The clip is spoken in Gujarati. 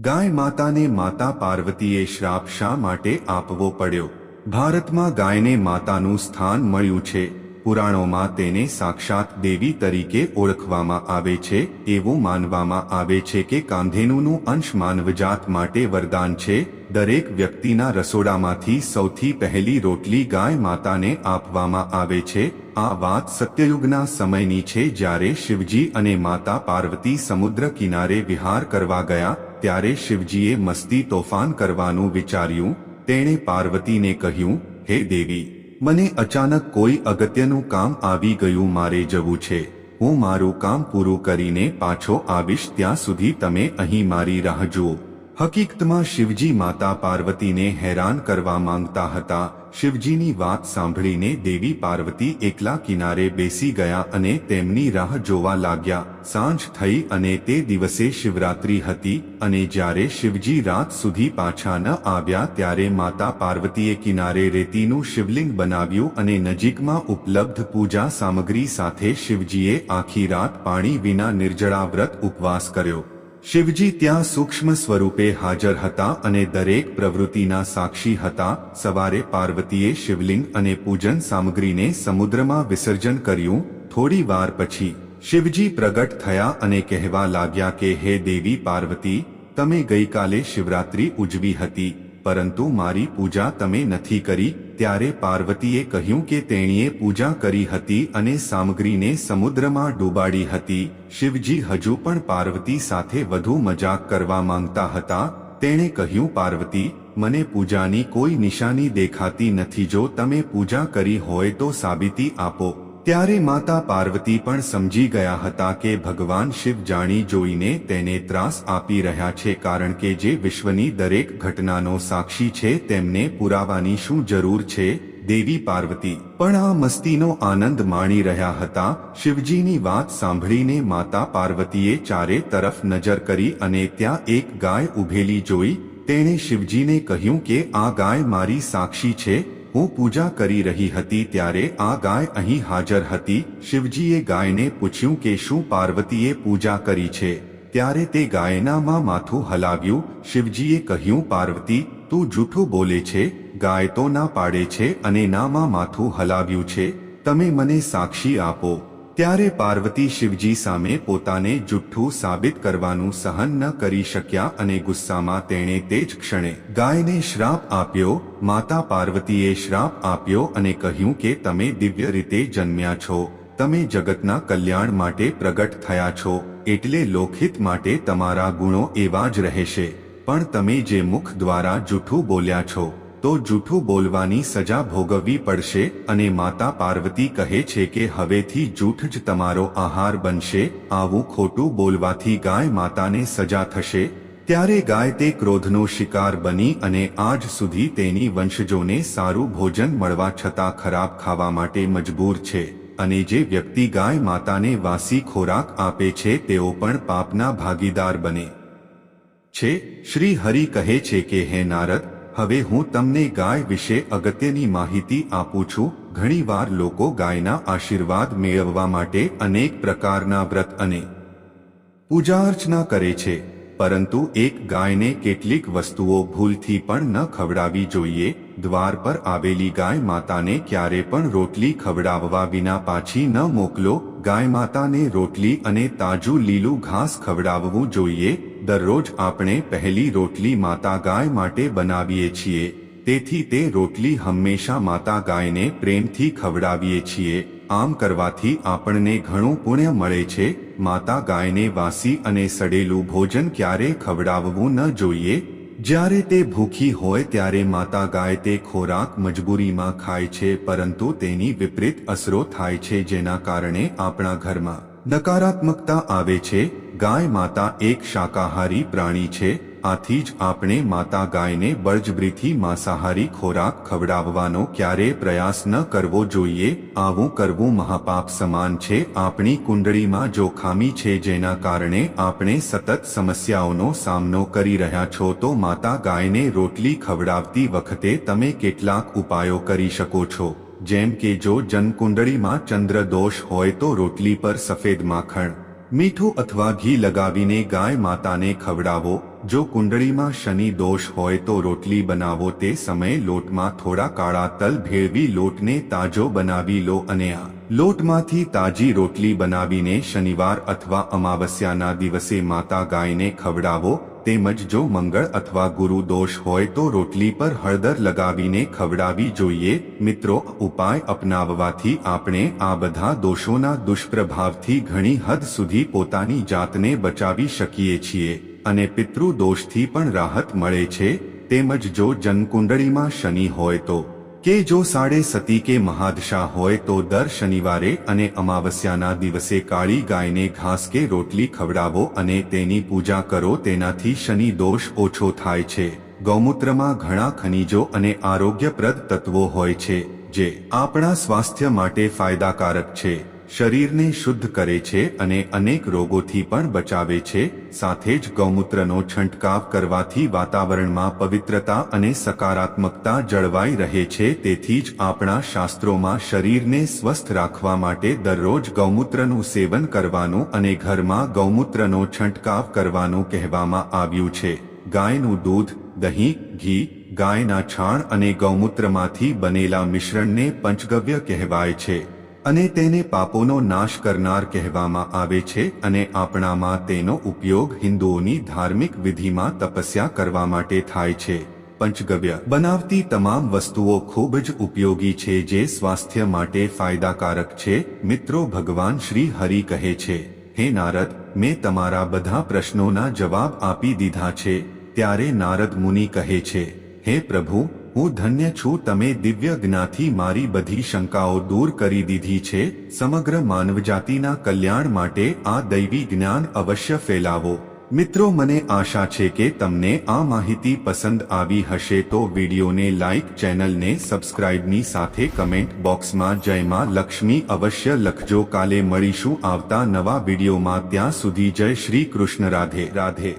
ગાય માતાને માતા પાર્વતીએ શ્રાપ શા માટે આપવો પડ્યો? ભારતમાં ગાયને માતાનું સ્થાન મળ્યું છે. પુરાણોમાં તેને સાક્ષાત દેવી તરીકે ઓળખવામાં આવે છે. એવું માનવામાં આવે છે કે કાંધેનુનું અંશ માનવજાત માટે વરદાન છે. દરેક વ્યક્તિના રસોડામાંથી સૌથી પહેલી રોટલી ગાય માતાને આપવામાં આવે છે. આ વાત સત્યયુગના સમયની છે જ્યારે શિવજી અને માતા પાર્વતી સમુદ્ર કિનારે વિહાર કરવા ગયા. ત્યારે શિવજીએ મસ્તી તોફાન કરવાનું વિચાર્યું, તેણે પાર્વતીને કહ્યું, હે દેવી, મને અચાનક કોઈ અગત્યનું કામ આવી ગયું મારે જવું છે. હું મારું કામ પૂરું કરીને પાછો આવીશ, ત્યાં સુધી તમે અહીં મારી રાહ જુઓ. હકીકતમાં શિવજી માતા પાર્વતીને હેરાન કરવા માંગતા હતા શિવજીની વાત સાંભળીને દેવી પાર્વતી એકલા કિનારે બેસી ગયા અને તેમની રાહ જોવા લાગ્યા. સાંજ થઈ અને તે દિવસે શિવરાત્રી હતી અને જ્યારે શિવજી રાત સુધી પાછા ન આવ્યા ત્યારે માતા પાર્વતીએ કિનારે રેતીનું શિવલિંગ બનાવ્યું અને નજીકમાં ઉપલબ્ધ પૂજા સામગ્રી સાથે શિવજીએ આખી રાત પાણી વિના નિર્જળા વ્રત ઉપવાસ કર્યો. શિવજી ત્યાં સૂક્ષ્મ સ્વરૂપે હાજર હતા અને દરેક પ્રવૃત્તિના સાક્ષી હતા. સવારે પાર્વતીએ શિવલિંગ અને પૂજન સામગ્રીને સમુદ્રમાં વિસર્જન કર્યું. થોડી વાર પછી શિવજી પ્રગટ થયા અને કહેવા લાગ્યા કે, હે દેવી પાર્વતી, તમે ગઈકાલે શિવરાત્રી ઉજવી હતી. પરંતુ મારી પૂજા તમે નથી કરી, ત્યારે પાર્વતીએ કહ્યું કે તેણીએ પૂજા કરી હતી અને સામગ્રીને સમુદ્રમાં ડૂબાડી હતી. શિવજી હજુ પણ પાર્વતી સાથે વધુ મજાક કરવા માંગતા હતા. તેણે કહ્યું, પાર્વતી, મને પૂજાની કોઈ નિશાની દેખાતી નથી. જો તમે પૂજા કરી હોય તો સાબિતી આપો. ત્યારે માતા પાર્વતી પણ સમજી ગયા હતા કે ભગવાન શિવ જાણી જોઈને તેને ત્રાસ આપી રહ્યા છે કારણ કે જે વિશ્વની દરેક ઘટનાનો સાક્ષી છે તેમને પુરાવાની શું જરૂર છે, દેવી પાર્વતી. પણ આ મસ્તીનો આનંદ માણી રહ્યા હતા. શિવજીની વાત સાંભળીને માતા પાર્વતીએ ચારે તરફ નજર કરી અને ત્યાં એક ગાય ઉભેલી જોઈ. તેણે શિવજીને કહ્યું કે આ ગાય મારી સાક્ષી છે હું પૂજા કરી રહી હતી ત્યારે આ ગાય અહીં હાજર હતી. શિવજીએ ગાયને પૂછ્યું કે શું પાર્વતીએ પૂજા કરી છે? ત્યારે તે ગાયનામાં માથું હલાવ્યું. શિવજીએ કહ્યું, પાર્વતી, તું જૂઠું બોલે છે, ગાય તો ના પાડે છે અને નામાં માથું હલાવ્યું છે. તમે મને સાક્ષી આપો. ત્યારે પાર્વતી શિવજી સામે પોતાને જુઠ્ઠું સાબિત કરવાનું સહન ન કરી શક્યા અને ગુસ્સામાં તેણે તે જ ક્ષણે ગાયને શ્રાપ આપ્યો, માતા પાર્વતીએ શ્રાપ આપ્યો અને કહ્યું કે તમે દિવ્ય રીતે જન્મ્યા છો, તમે જગતના કલ્યાણ માટે પ્રગટ થયા છો, એટલે લોકહિત માટે તમારા ગુણો એવા જ રહેશે, પણ તમે જે મુખ દ્વારા જૂઠું બોલ્યા છો તો જૂઠું બોલવાની સજા ભોગવવી પડશે અને માતા પાર્વતી કહે છે કે હવેથી જૂઠ જ તમારો આહાર બનશે, આવું ખોટું બોલવાથી ગાય માતાને સજા થશે. ત્યારે ગાય તે ક્રોધનો શિકાર બની અને આજ સુધી તેની વંશજોને સારું ભોજન મળવા છતાં ખરાબ ખાવા માટે મજબૂર છે. અને જે વ્યક્તિ ગાય માતાને વાસી ખોરાક આપે છે તેઓ પણ પાપના ભાગીદાર બને. છે, શ્રી હરિ કહે છે કે, હે નારદ હવે હું તમને ગાય વિશે અગત્યની માહિતી આપું છું. ઘણીવાર લોકો ગાયના આશીર્વાદ મેળવવા માટે અનેક પ્રકારના વ્રત અને પૂજા અર્ચના કરે છે, પરંતુ એક ગાયને કેટલીક વસ્તુઓ ભૂલથી પણ ન ખવડાવી જોઈએ. દ્વાર પર આવેલી ગાય માતાને ક્યારે પણ રોટલી ખવડાવવા વિના પાછી ન મોકલો. ગાય માતાને રોટલી અને તાજું લીલું ઘાસ ખવડાવવું જોઈએ. દરરોજ આપણે પહેલી રોટલી માતા ગાય માટે બનાવીએ છીએ, તેથી તે રોટલી હંમેશા માતા ગાયને પ્રેમથી ખવડાવીએ છીએ, આમ કરવાથી આપણને ઘણું પુણ્ય મળે છે, માતા ગાયને વાસી અને સડેલું ભોજન ક્યારે ખવડાવવું ન જોઈએ, જ્યારે તે ભૂખી હોય ત્યારે માતા ગાય તે ખોરાક મજબૂરીમાં ખાય છે, પરંતુ તેની વિપરીત અસરો થાય છે જેના કારણે આપણા ઘરમાં નકારાત્મકતા આવે છે ગાય માતા એક શાકાહારી પ્રાણી છે, આથી જ આપણે માતા ગાયને બળજબરીથી માંસાહારી ખોરાક ખવડાવવાનો ક્યારે પ્રયાસ ન કરવો જોઈએ, આવું કરવું મહાપાપ સમાન છે, આપણી કુંડળીમાં જો ખામી છે જેના કારણે આપણે સતત સમસ્યાઓનો સામનો કરી રહ્યા છો તો માતા ગાયને રોટલી ખવડાવતી વખતે તમે કેટલાક ઉપાયો કરી શકો છો, જેમ કે જો જનકુંડળીમાં ચંદ્ર દોષ હોય તો રોટલી પર સફેદ માખણ મીઠું અથવા ઘી લગાવીને ગાય માતાને ખવડાવો. જો કુંડળીમાં શનિ દોષ હોય તો રોટલી બનાવો. તે સમયે લોટમાં થોડા કાળા તલ ભેળવી લોટને તાજો બનાવી લો અને આ લોટમાંથી તાજી રોટલી બનાવીને શનિવાર અથવા અમાવસ્યાના દિવસે માતા ગાયને ખવડાવો. તેમજ જો મંગળ અથવા ગુરુ દોષ હોય તો રોટલી પર હળદર લગાવીને ખવડાવી જોઈએ. મિત્રો, ઉપાય અપનાવવાથી આપણે આ બધા દોષોના દુષ્પ્રભાવથી ઘણી હદ સુધી પોતાની જાતને બચાવી શકીએ છીએ અને પિતૃ દોષથી પણ રાહત મળે છે. તેમજ જો જનકુંડળીમાં શનિ હોય તો કે જો સાડે સતી કે મહાદશા હોય તો દર શનિવારે અને અમાવસ્યાના દિવસે કાળી ગાયને ઘાસ કે રોટલી ખવડાવો અને તેની પૂજા કરો તેનાથી શનિ દોષ ઓછો થાય છે. ગૌમૂત્રમાં ઘણા ખનિજો અને આરોગ્યપ્રદ તત્વો હોય છે, જે આપણા સ્વાસ્થ્ય માટે ફાયદાકારક છે. શરીરને શુદ્ધ કરે છે અને અનેક રોગોથી પણ બચાવે છે, સાથે જ ગૌમૂત્રનો છંટકાવ કરવાથી વાતાવરણમાં પવિત્રતા અને સકારાત્મકતા જળવાઈ રહે છે, તેથી જ આપણા શાસ્ત્રોમાં શરીરને સ્વસ્થ રાખવા માટે દરરોજ ગૌમૂત્રનું સેવન કરવાનું અને ઘરમાં ગૌમૂત્રનો છંટકાવ કરવાનું કહેવામાં આવ્યું છે. ગાયનું દૂધ, દહીં, ઘી, ગાયના છાણ અને ગૌમૂત્રમાંથી બનેલા મિશ્રણને પંચગવ્ય કહેવાય છે. અને તેને પાપોનો નાશ કરનાર કહેવામાં આવે છે અને આપણામાં તેનો ઉપયોગ હિન્દુઓની ધાર્મિક વિધિમાં તપસ્યા કરવા માટે થાય છે. પંચગવ્ય. બનાવતી તમામ વસ્તુઓ ખૂબ જ ઉપયોગી છે જે સ્વાસ્થ્ય માટે ફાયદાકારક છે. મિત્રો, ભગવાન શ્રી હરિ કહે છે, હે નારદ, મેં તમારા બધા પ્રશ્નોના જવાબ આપી દીધા છે. ત્યારે નારદ મુનિ કહે છે, હે પ્રભુ હું ધન્ય છું તમે દિવ્ય જ્ઞાથી મારી બધી શંકાઓ દૂર કરી દીધી છે. સમગ્ર માનવજાતિના કલ્યાણ માટે આ દૈવી જ્ઞાન અવશ્ય ફેલાવો. મિત્રો, મને આશા છે કે તમને આ માહિતી પસંદ આવી હશે તો વિડીયોને લાઇક ચેનલને સબસ્ક્રાઇબની સાથે કમેન્ટ બોક્સમાં જય માં લક્ષ્મી અવશ્ય લખજો. કાલે મળીશું આવતા નવા વિડીયોમાં. ત્યાં સુધી જય શ્રી કૃષ્ણ. રાધે રાધે.